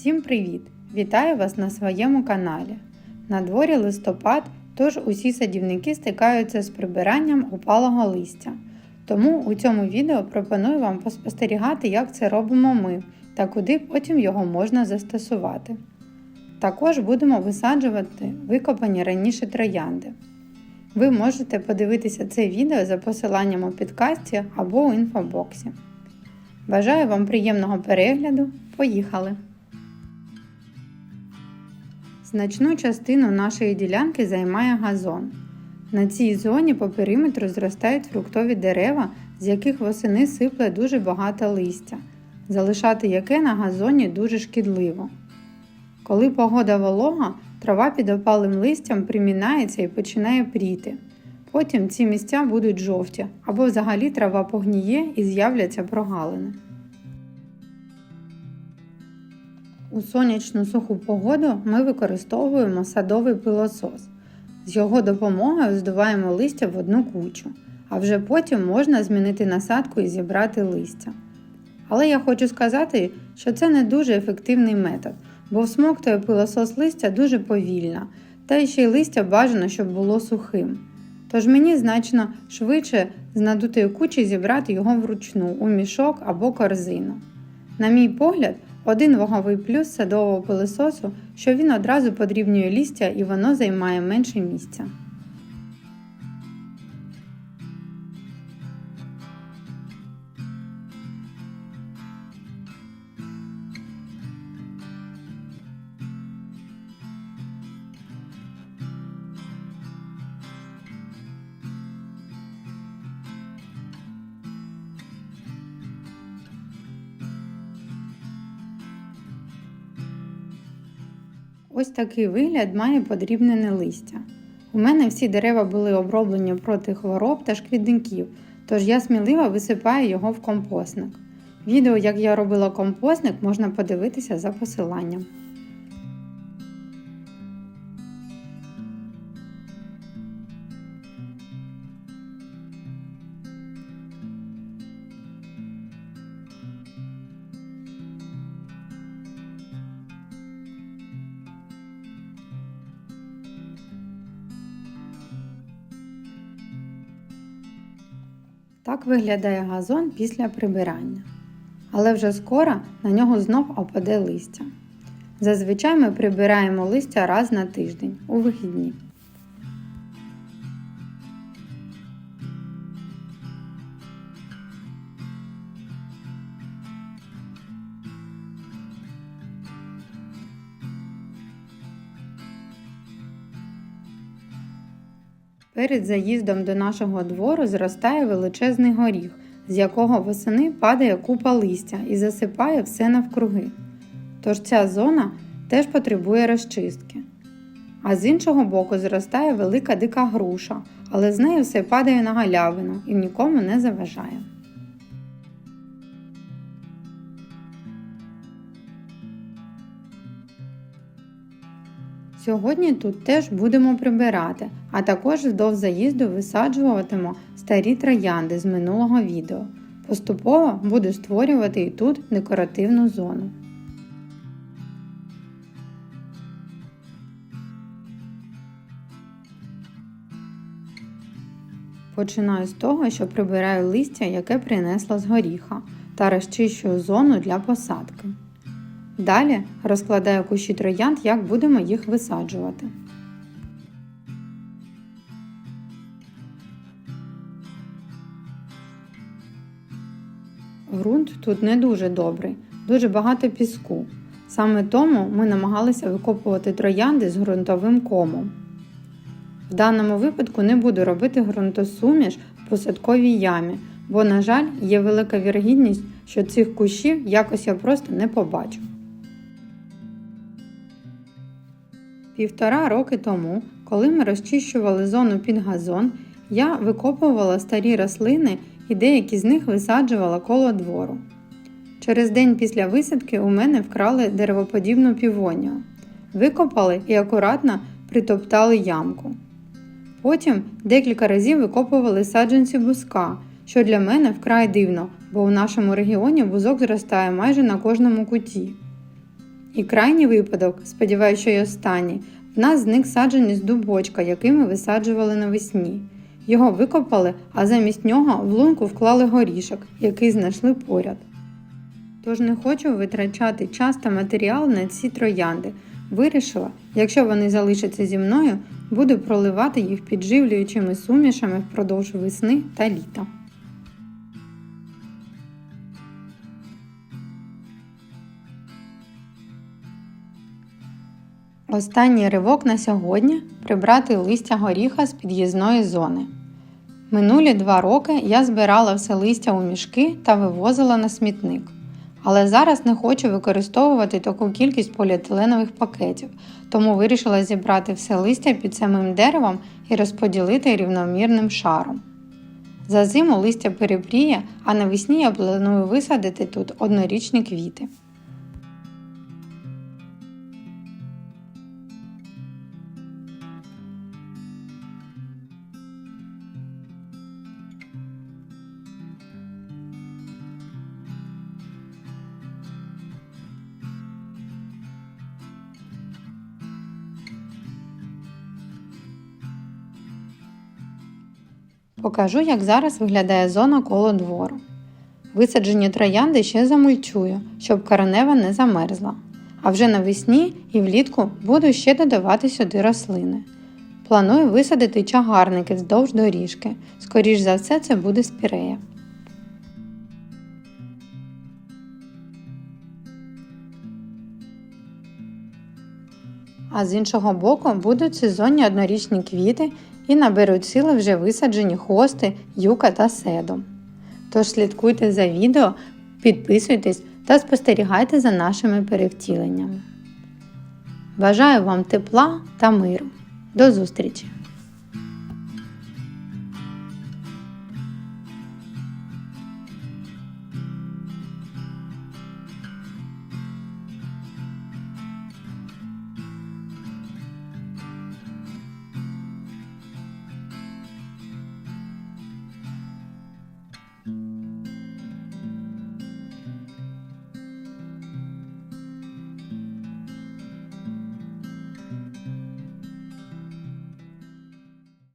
Всім привіт! Вітаю вас на своєму каналі. На дворі листопад, тож усі садівники стикаються з прибиранням опалого листя. Тому у цьому відео пропоную вам поспостерігати, як це робимо ми та куди потім його можна застосувати. Також будемо висаджувати викопані раніше троянди. Ви можете подивитися це відео за посиланням у підкасті або у інфобоксі. Бажаю вам приємного перегляду. Поїхали! Значну частину нашої ділянки займає газон. На цій зоні по периметру зростають фруктові дерева, з яких восени сипле дуже багато листя, залишати яке на газоні дуже шкідливо. Коли погода волога, трава під опалим листям примінається і починає пріти. Потім ці місця будуть жовті або взагалі трава погніє і з'являться прогалини. У сонячну суху погоду ми використовуємо садовий пилосос. З його допомогою здуваємо листя в одну кучу, а вже потім можна змінити насадку і зібрати листя. Але я хочу сказати, що це не дуже ефективний метод, бо всмоктує пилосос листя дуже повільно, та ще й листя бажано, щоб було сухим. Тож мені значно швидше з надутої кучі зібрати його вручну у мішок або корзину. На мій погляд, один ваговий плюс садового пилососу, що він одразу подрібнює лістя і воно займає менше місця. Ось такий вигляд має подрібнене листя. У мене всі дерева були оброблені проти хвороб та шкідників, тож я сміливо висипаю його в компостник. Відео, як я робила компостник, можна подивитися за посиланням. Так виглядає газон після прибирання. Але вже скоро на нього знов опаде листя. Зазвичай ми прибираємо листя раз на тиждень у вихідні. Перед заїздом до нашого двору зростає величезний горіх, з якого восени падає купа листя і засипає все навкруги. Тож ця зона теж потребує розчистки. А з іншого боку зростає велика дика груша, але з нею все падає на галявину і нікому не заважає. Сьогодні тут теж будемо прибирати, а також вздовж заїзду висаджуватимемо старі троянди з минулого відео. Поступово буду створювати і тут декоративну зону. Починаю з того, що прибираю листя, яке принесла з горіха, та розчищую зону для посадки. Далі розкладаю кущі троянд, як будемо їх висаджувати. Грунт тут не дуже добрий, дуже багато піску. Саме тому ми намагалися викопувати троянди з ґрунтовим комом. В даному випадку не буду робити ґрунтосуміш в посадковій ямі, бо, на жаль, є велика вірогідність, що цих кущів якось я просто не побачу. Півтора роки тому, коли ми розчищували зону під газон, я викопувала старі рослини і деякі з них висаджувала коло двору. Через день після висадки у мене вкрали деревоподібну півонію. Викопали і акуратно притоптали ямку. Потім декілька разів викопували саджанці буска, що для мене вкрай дивно, бо у нашому регіоні бузок зростає майже на кожному куті. І крайній випадок, сподіваюся, що й останній, в нас зник саджанець з дубочка, який ми висаджували навесні. Його викопали, а замість нього в лунку вклали горішок, який знайшли поряд. Тож не хочу витрачати час та матеріал на ці троянди. Вирішила, якщо вони залишаться зі мною, буду проливати їх підживлюючими сумішами впродовж весни та літа. Останній ривок на сьогодні прибрати листя горіха з під'їзної зони. Минулі два роки я збирала все листя у мішки та вивозила на смітник. Але зараз не хочу використовувати таку кількість поліетиленових пакетів, тому вирішила зібрати все листя під самим деревом і розподілити рівномірним шаром. За зиму листя перепріє, а навесні я планую висадити тут однорічні квіти. Покажу, як зараз виглядає зона коло двору. Висаджені троянди ще замульчую, щоб коренева не замерзла. А вже навесні і влітку буду ще додавати сюди рослини. Планую висадити чагарники вздовж доріжки. Скоріш за все, це буде спірея. А з іншого боку будуть сезонні однорічні квіти і наберуть сили вже висаджені хости, юка та седом. Тож слідкуйте за відео, підписуйтесь та спостерігайте за нашими перевтіленнями. Бажаю вам тепла та миру. До зустрічі!